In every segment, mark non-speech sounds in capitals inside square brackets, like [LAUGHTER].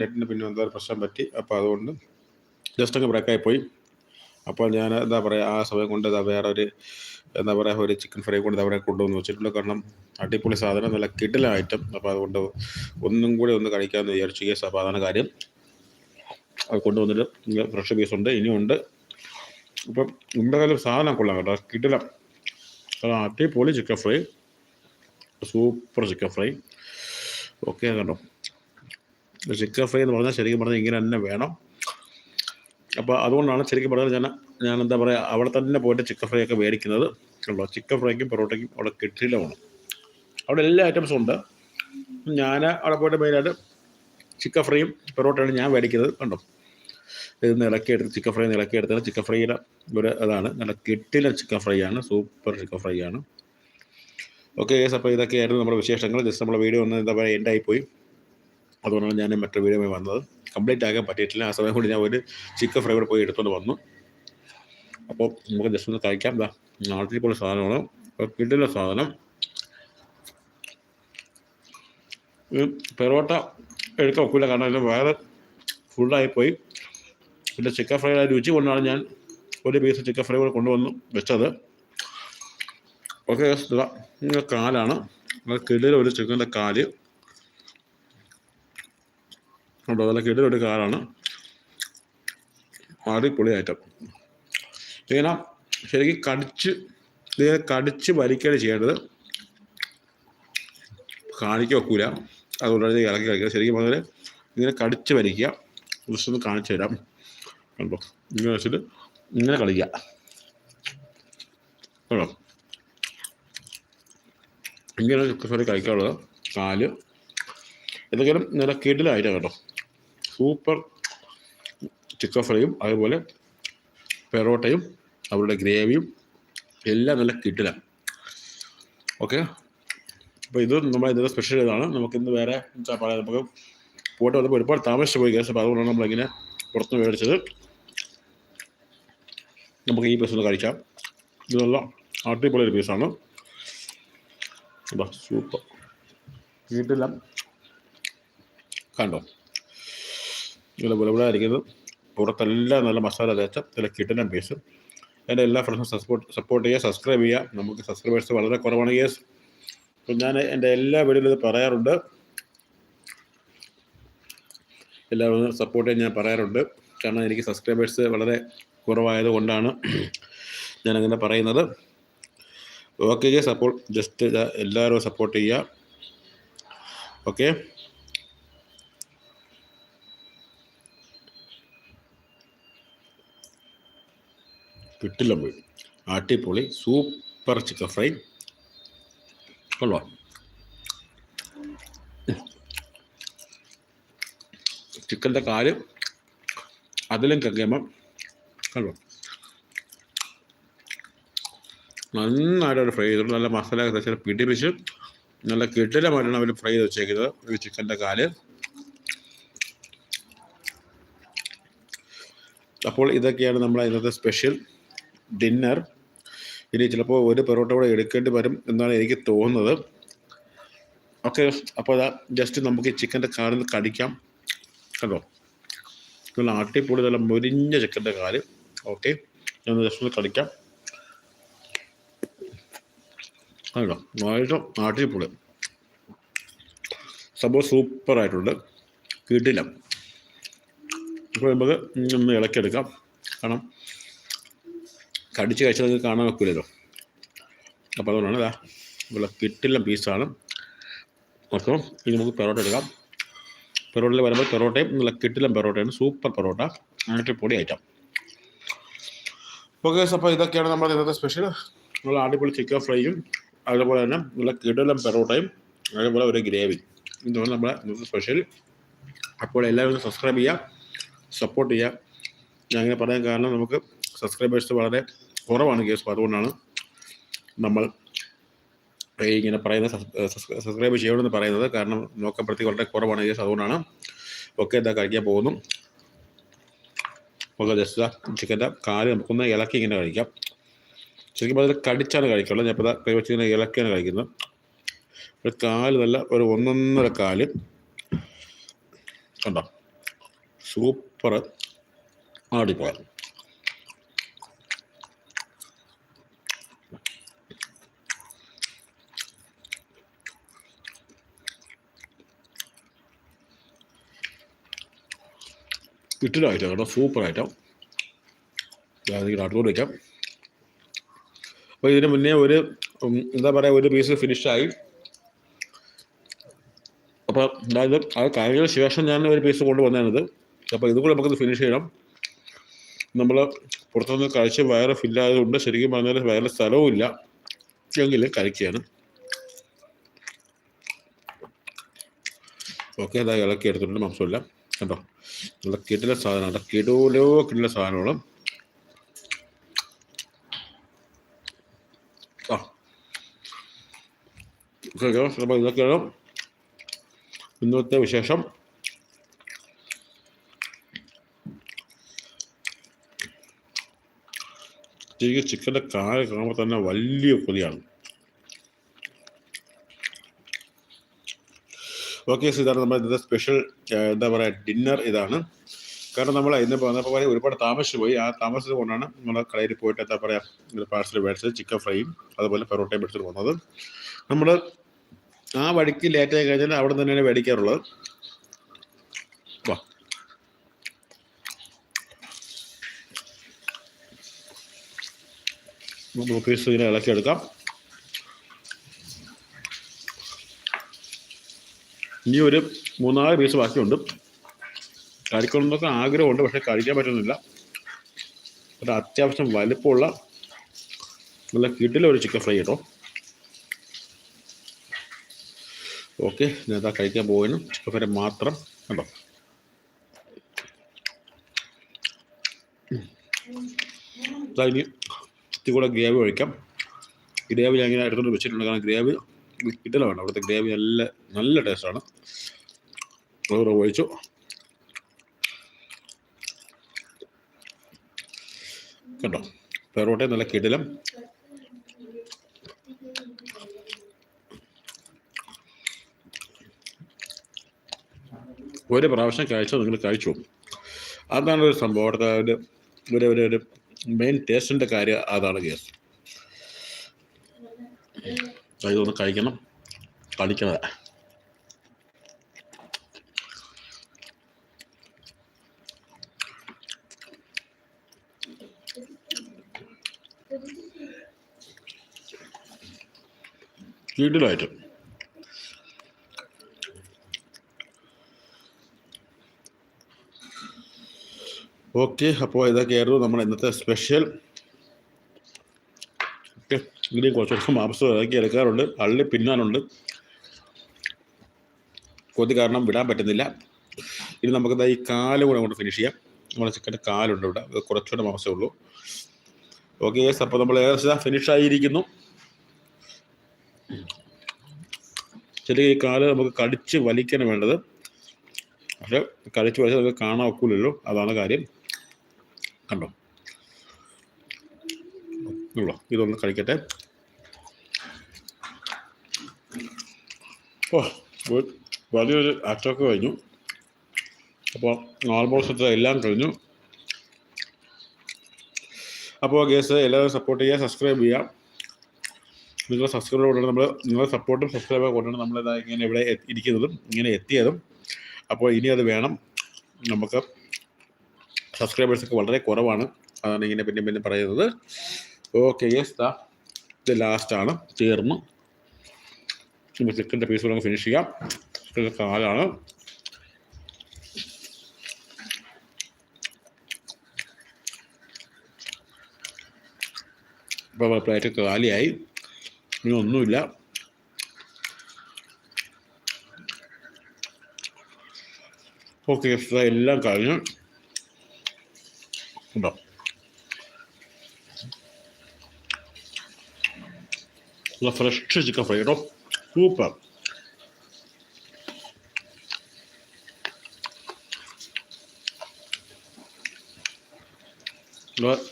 നെറ്റിന് പിന്നെ എന്തോ പ്രശ്നം പറ്റി. അപ്പോൾ അതുകൊണ്ട് ജസ്റ്റ് അങ്ങ് ബ്രേക്കായി പോയി. അപ്പോൾ ഞാൻ എന്താ പറയുക ആ സമയം കൊണ്ട് ഇതാ വേറെ ഒരു എന്താ പറയുക ഒരു ചിക്കൻ ഫ്രൈ കൊണ്ട് അവിടെ കൊണ്ടുവന്ന് വെച്ചിട്ടുണ്ട്. കാരണം അടിപൊളി സാധനം നല്ല കിടില ഐറ്റം അപ്പോൾ അതുകൊണ്ട് ഒന്നും കൂടി ഒന്ന് കഴിക്കാമെന്ന് വിചാരിച്ചു. കേസ് അപ്പോൾ അതാണ് കാര്യം. അത് കൊണ്ടുവന്നിട്ട് ഫ്രഷ് പീസ് ഉണ്ട് ഇനിയുണ്ട് അപ്പം എന്തായാലും സാധനം കൊള്ളാം കേട്ടോ കിടില. കാരണം അടിപൊളി chicken fry super chicken fry okay കണ്ടോ? ചിക്കൻ ഫ്രൈ എന്ന് പറഞ്ഞാൽ ശരിക്കും പറഞ്ഞാൽ ഇങ്ങനെ തന്നെ വേണം. അപ്പോൾ അതുകൊണ്ടാണ് ശരിക്കും പറഞ്ഞാൽ ഞാൻ ഞാൻ എന്താ പറയുക അവിടെ തന്നെ പോയിട്ട് ചിക്കൻ ഫ്രൈ ഒക്കെ മേടിക്കുന്നത്. ഉള്ളൂ ചിക്കൻ ഫ്രൈക്കും പൊറോട്ടയ്ക്കും അവിടെ കിട്ടിയില്ല അവിടെ എല്ലാ ഐറ്റംസും ഉണ്ട്. ഞാൻ അവിടെ പോയിട്ട് മെയിനായിട്ട് ചിക്കൻ ഫ്രൈയും പൊറോട്ടയാണ് ഞാൻ മേടിക്കുന്നത്. കണ്ടോ? ഇത് ഇളക്കിയെടുത്ത് ചിക്കൻ ഫ്രൈ ഇളക്കിയെടുത്തത് ചിക്കൻ ഫ്രൈയുടെ ഒരു അതാണ് നല്ല കിട്ടിയ ചിക്കൻ ഫ്രൈ ആണ്. സൂപ്പർ ചിക്കൻ ഫ്രൈ ആണ്. ഓക്കെ അപ്പോൾ ഇതൊക്കെയായിരുന്നു നമ്മുടെ വിശേഷങ്ങൾ. ജസ്റ്റ് നമ്മുടെ വീഡിയോ ഒന്ന് എന്താ പറയുക എൻഡായി പോയി. അതുകൊണ്ടാണ് ഞാൻ മറ്റൊരു വീഡിയോ വന്നത്. കംപ്ലീറ്റ് ആക്കാൻ പറ്റിയിട്ടില്ല. ആ സമയം കൊണ്ട് ഞാൻ ഒരു ചിക്കൻ ഫ്രൈ കൂടെ പോയി എടുത്തുകൊണ്ട് വന്നു. അപ്പോൾ നമുക്ക് ജസ്റ്റ് ഒന്ന് കഴിക്കാം. നാട്ടിൽ പോലെ സാധനമാണ്. കിട്ടുന്ന സാധനം പെറോട്ട എടുക്കാൻ ഒക്കില്ല. കാരണം അതിന് വയറ് ഫുള്ളായിപ്പോയി പിന്നെ ചിക്കൻ ഫ്രൈയുടെ രുചി കൊണ്ടാണ് ഞാൻ ഒരു പീസ് ചിക്കൻ ഫ്രൈ കൂടെ കൊണ്ടുവന്ന് വെച്ചത്. ഓക്കെ കാലാണ്. കിടില ഒരു ചിക്കന്റെ കാൽ. കിടില ഒരു കാലാണ് പൊളി ഐറ്റം ഇങ്ങനെ ശരിക്കും കടിച്ച് ഇതിനെ കടിച്ച് വലിക്കുകയാണ് ചെയ്യേണ്ടത്. കാണിക്കുക വെക്കൂല അതുകൊണ്ടാണ് ഇത് ഇളക്കി കളിക്കുക ശരിക്കും പറഞ്ഞാൽ ഇങ്ങനെ കടിച്ച് വലിക്കുക. ഒന്ന് കാണിച്ചു തരാം. കണ്ടോ? ഇങ്ങനെ വെച്ചിട്ട് ഇങ്ങനെ കളിക്കുക. കേട്ടോ ഇങ്ങനെ സോറി കാൽ. എന്തെങ്കിലും നല്ല കിടിലായിട്ടാണ് കേട്ടോ. സൂപ്പർ ചിക്കൻ ഫ്രൈയും അതുപോലെ പെറോട്ടയും അവരുടെ ഗ്രേവിയും എല്ലാം നല്ല കിട്ടില്ല ഓക്കെ? അപ്പോൾ ഇത് നമ്മുടെ ഇതിന്റെ സ്പെഷ്യൽ ഇതാണ്. നമുക്കിന്ന് വേറെ പറയാം നമുക്ക് പോയിട്ട് വന്നപ്പോൾ ഒരുപാട് താമസിച്ച് പോയി ഗ്യാസ് അപ്പോൾ അതുകൊണ്ടാണ് നമ്മളിങ്ങനെ പുറത്ത് മേടിച്ചത്. നമുക്ക് ഈ പീസ് ഒന്ന് കഴിക്കാം. ഇത് നല്ല അടിപൊളി ഒരു പീസാണ് സൂപ്പർ. വീട്ടിലെല്ലാം കണ്ടോ? ഇങ്ങനെ വിളവിളായിരിക്കുന്നത് പുറത്തെല്ലാം നല്ല മസാല തേച്ച ചില കിട്ടനം പീസ് എന്റെ എല്ലാ ഫ്രണ്ട്സും സപ്പോർട്ട് സപ്പോർട്ട് ചെയ്യുക സബ്സ്ക്രൈബ് ചെയ്യുക. നമുക്ക് സബ്സ്ക്രൈബേഴ്സ് വളരെ കുറവാണ് യെസ് അപ്പം ഞാൻ എന്റെ എല്ലാ വീഡിയോയിലും ഇത് പറയാറുണ്ട്. എല്ലാവരും സപ്പോർട്ട് ചെയ്യാൻ ഞാൻ പറയാറുണ്ട്. കാരണം എനിക്ക് സബ്സ്ക്രൈബേഴ്സ് വളരെ കുറവായത് കൊണ്ടാണ് ഞാനങ്ങനെ പറയുന്നത്. ഓക്കെ സപ്പോർട്ട് ജസ്റ്റ് എല്ലാവരും സപ്പോർട്ട് ചെയ്യുക. ഓക്കെ കിട്ടില്ല പോയി. അടിപൊളി സൂപ്പർ ചിക്കൻ ഫ്രൈ കൊള്ളാം. ചിക്കന്റെ കാൽ അതിലും കക്കയുമ്പം കണ്ടോ നന്നായിട്ട് ഫ്രൈ ചെയ്തിട്ട് നല്ല മസാല ചില പിടിപ്പിച്ച് നല്ല കിട്ടിലമായിട്ടാണ് അവർ ഫ്രൈ ചെയ്ത് വെച്ചേക്കുന്നത്. ഈ ചിക്കന്റെ കാൽ. അപ്പോൾ ഇതൊക്കെയാണ് നമ്മളെ ഇന്നത്തെ സ്പെഷ്യൽ ഡിന്നർ ഇനി ചിലപ്പോൾ ഒരു പെറോട്ട കൂടെ എടുക്കേണ്ടി വരും എന്നാണ് എനിക്ക് തോന്നുന്നത്. ഓക്കെ അപ്പോൾ അതാ ജസ്റ്റ് നമുക്ക് ഈ ചിക്കന്റെ കാലിൽ കടിക്കാം. കണ്ടോ? നല്ല ആട്ടിപ്പൊളി നല്ല മുരിഞ്ഞ ചിക്കന്റെ കാൽ ഓക്കെ ഞാൻ ജസ്റ്റ് ഒന്ന് കടിക്കാം. കണ്ടോ? വളരെ ആട്ടിപ്പൊളി സംഭവം സൂപ്പറായിട്ടുണ്ട് കിട്ടില്ല. അപ്പോൾ നമുക്ക് ഇളക്കിയെടുക്കാം. കാരണം കടിച്ച് കഴിച്ചാൽ നിങ്ങൾക്ക് കാണാൻ വെക്കില്ലല്ലോ അപ്പോൾ അതുകൊണ്ടാണ് ഇതാ ഇവിടെ കിട്ടില്ല പീസാണ് ഓക്കെ ഇനി നമുക്ക് പെറോട്ട എടുക്കാം. പെറോട്ടയിൽ വരുമ്പോൾ പെറോട്ടയും നല്ല കിട്ടില്ല പെറോട്ടയാണ് സൂപ്പർ പെറോട്ട. അങ്ങനത്തെ പൊടി ഐറ്റം. ഓക്കെ അപ്പോൾ ഇതൊക്കെയാണ് നമ്മുടെ ഇന്നത്തെ സ്പെഷ്യൽ നമ്മൾ അടിപൊളി ചിക്കൻ ഫ്രൈയും അതുപോലെ തന്നെ നല്ല കിടിലം പെറോട്ടയും അതേപോലെ ഒരു ഗ്രേവി ഇതാണ് നമ്മുടെ ഇന്നത്തെ സ്പെഷ്യൽ അപ്പോൾ എല്ലാവരും സബ്സ്ക്രൈബ് ചെയ്യുക സപ്പോർട്ട് ചെയ്യുക. ഞാൻ അങ്ങനെ പറയാൻ കാരണം നമുക്ക് സബ്സ്ക്രൈബേഴ്സ് വളരെ കുറവാണ് കേസ് അതുകൊണ്ടാണ് നമ്മൾ ഇങ്ങനെ പറയുന്നത് സബ്സ്ക്രൈബ് ചെയ്യണമെന്ന് പറയുന്നത്. കാരണം നോക്കപ്പെടുത്തി വളരെ കുറവാണ് കേസ് അതുകൊണ്ടാണ് ഒക്കെ എന്താ കഴിക്കാൻ പോകുന്നു. നമുക്ക് ജസ്റ്റ് ചിക്കന്റെ കാൽ നമുക്കൊന്ന് ഇളക്കി ഇങ്ങനെ കഴിക്കാം. ശരിക്കും പറഞ്ഞാൽ കടിച്ചാണ് കഴിക്കുള്ളത് ഞാൻ ഇപ്പോൾ കൈ വെച്ച് ഇങ്ങനെ ഇളക്കിയാണ് കഴിക്കുന്നത്. ഒരു കാൽ നല്ല ഒരു ഒന്നൊന്നര കാൽ. കണ്ടോ? സൂപ്പർ. അടിപൊളി. കിട്ടില്ല ഐറ്റം കേട്ടോ സൂപ്പർ ഐറ്റം അടുത്തോട്ട് വയ്ക്കാം അപ്പോൾ ഇതിന് മുന്നേ ഒരു എന്താ പറയുക ഒരു പീസ് ഫിനിഷായി അപ്പോൾ അതായത് അത് കഴിഞ്ഞ ശേഷം ഞാൻ ഒരു പീസ് കൊണ്ടുവന്നാണിത് അപ്പോൾ ഇതുകൂടെ നമുക്കത് ഫിനിഷ് ചെയ്യണം. നമ്മൾ പുറത്തുനിന്ന് കഴിച്ച് വയറ് ഫില്ലായതുകൊണ്ട് ശരിക്കും പറഞ്ഞാൽ വയറിൽ സ്ഥലവും ഇല്ല. എങ്കിൽ കഴിക്കുകയാണ്. ഓക്കെ അതായത് ഇളക്കി എടുത്തിട്ടുണ്ട് മാംസമില്ല. കണ്ടോ? നല്ല കിടില സാധനമാണ് കിടൂലോ കിടില സാധനമാണ്. ഇതൊക്കെയാണ്. ഇന്നത്തെ വിശേഷം. ചിക്കന്റെ കാൽ കാണുമ്പോൾ തന്നെ വലിയ കൊതിയാണ്. ഓക്കെ ഇതാണ് നമ്മുടെ ഇന്നത്തെ സ്പെഷ്യൽ എന്താ പറയുക ഡിന്നർ ഇതാണ്. കാരണം നമ്മൾ ഇന്ന് വന്നപ്പോൾ പറയും ഒരുപാട് താമസിച്ച് പോയി. ആ താമസിച്ചത് കൊണ്ടാണ് നമ്മൾ കടയിൽ പോയിട്ട് എന്താ പറയുക പാർസൽ മേടിച്ചത് ചിക്കൻ ഫ്രൈയും അതുപോലെ പെറോട്ടയും മേടിച്ചിട്ട് വന്നത്. നമ്മൾ ആ വഴിക്ക് ലേറ്റായി കഴിഞ്ഞാൽ അവിടെ തന്നെയാണ് മേടിക്കാറുള്ളത്. നമുക്ക് ഇങ്ങനെ ഇളക്കിയെടുക്കാം. ഇനി ഒരു മൂന്നാൽ പീസ് ബാക്കിയുണ്ട്. കഴിക്കണമെന്നൊക്കെ ആഗ്രഹമുണ്ട് പക്ഷെ കഴിക്കാൻ പറ്റുന്നില്ല. ഒരു അത്യാവശ്യം വലിപ്പമുള്ള നല്ല കിട്ടില ഒരു ചിക്കൻ ഫ്രൈ കേട്ടോ. ഓക്കെ ഞാൻ കഴിക്കാൻ പോകുന്നു ചിക്കൻ ഫ്രൈ മാത്രം കണ്ടോ? ഇനി ഇത്തിരി കൂടെ ഗ്രേവി ഒഴിക്കാം. ഗ്രേവി ഞാൻ ഇങ്ങനെ എടുത്തുകൊണ്ട് വെച്ചിട്ടുണ്ട്. കാരണം ഗ്രേവി കിട്ടല വേണം അവിടുത്തെ ഗ്രേവി നല്ല നല്ല ടേസ്റ്റാണ് അതുകൂടെ ഒഴിച്ചു. കണ്ടോ? പെറോട്ട നല്ല കിടിലം. ഒരു പ്രാവശ്യം കഴിച്ചോ നിങ്ങൾ കഴിച്ചു. അതാണ് ഒരു സംഭവം. അവിടുത്തെ ഒരു ഒരു മെയിൻ ടേസ്റ്റിന്റെ കാര്യം. അതാണ് കേസ് ഇതൊന്ന് കഴിക്കണം. കളിക്കണത് വീട്ടിലായിട്ട് ഓക്കെ അപ്പോൾ ഇതൊക്കെയായിരുന്നു നമ്മുടെ ഇന്നത്തെ സ്പെഷ്യൽ. ഓക്കെ ഇനിയും കുറച്ചുകൂടെ മാംസം ഇറക്കി എടുക്കാറുണ്ട്. അള്ളി പിന്നാനുണ്ട് കൊതി കാരണം വിടാൻ പറ്റുന്നില്ല. ഇനി നമുക്ക് ഈ കാൽ കൂടെ കൊണ്ട് ഫിനിഷ് ചെയ്യാം. നമ്മുടെ ചിക്കന്റെ കാലുണ്ട് ഇവിടെ. കുറച്ചുകൂടെ മാംസമേ ഉള്ളൂ. ഓക്കെ യെസ് അപ്പോൾ നമ്മൾ ഏകദേശം ഫിനിഷ് ആയിരിക്കുന്നു. ശരി ഈ കാൽ നമുക്ക് കടിച്ച് വലിക്കാണ് വേണ്ടത്. പക്ഷെ കടിച്ച് വലിച്ചാൽ നമുക്ക് കാണാൻ ഒക്കില്ലല്ലോ. അതാണ് കാര്യം. കണ്ടോ? ഉള്ളോ ഇതൊന്ന് കഴിക്കട്ടെ ഓ വലിയൊരു അറ്റമൊക്കെ കഴിഞ്ഞു. അപ്പോൾ ആൾമോസ്റ്റ് എല്ലാം കഴിഞ്ഞു. അപ്പോൾ ഗേസ് എല്ലാവരും സപ്പോർട്ട് ചെയ്യുക സബ്സ്ക്രൈബ് ചെയ്യുക. നിങ്ങൾ സബ്സ്ക്രൈബ് കൊണ്ടാണ് നമ്മൾ നിങ്ങളുടെ സപ്പോർട്ടും സബ്സ്ക്രൈബ് കൊണ്ടാണ് നമ്മളിതാ ഇങ്ങനെ ഇവിടെ ഇരിക്കുന്നതും ഇങ്ങനെ എത്തിയതും. അപ്പോൾ ഇനി അത് വേണം നമുക്ക് സബ്സ്ക്രൈബേഴ്സൊക്കെ വളരെ കുറവാണ്. അതാണ് ഇങ്ങനെ പിന്നെ പിന്നെ പറയുന്നത്. ഓക്കെ യെസ് ദാ ഇത് ലാസ്റ്റാണ് തീർന്നു ഇനി ചിക്കന്റെ പീസ് നമുക്ക് ഫിനിഷ് ചെയ്യാം. ചിക്കന്റെ കാലാണ്. ഇപ്പോൾ പ്ലേറ്റ് കാലിയായി. ഇനി ഒന്നുമില്ല. ഓക്കെ എല്ലാം കഴിഞ്ഞു. ഉണ്ടോ? നല്ല ഫ്രഷ് ചിക്കൻ ഫ്രൈ കേട്ടോ സൂപ്പർ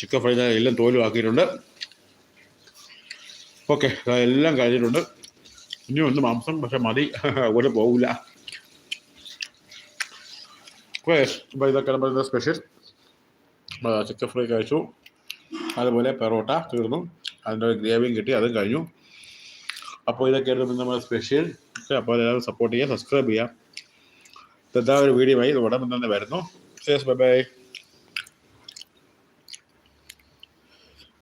ചിക്കൻ ഫ്രൈ എല്ലാം തോലും ആക്കിയിട്ടുണ്ട്. ഓക്കെ എല്ലാം കഴിഞ്ഞിട്ടുണ്ട്. ഇനി ഒന്ന് മാംസം പക്ഷെ മതി. [LAUGHS] ഒരു പോകില്ല അപ്പോൾ ഇതൊക്കെ നമ്മുടെ സ്പെഷ്യൽ ചിക്കൻ ഫ്രൈ കഴിച്ചു. അതുപോലെ പെറോട്ട തീർന്നു. അതിന്റെ ഗ്രേവിയും കിട്ടി അതും കഴിഞ്ഞു. അപ്പോൾ ഇതൊക്കെയായിരുന്നു നമ്മുടെ സ്പെഷ്യൽ അപ്പോൾ എല്ലാവരും സപ്പോർട്ട് ചെയ്യുക സബ്സ്ക്രൈബ് ചെയ്യുക. ഇതെന്താ ഒരു വീഡിയോ ആയി ഉടമ്പ് തന്നെ വരുന്നു. Bye bye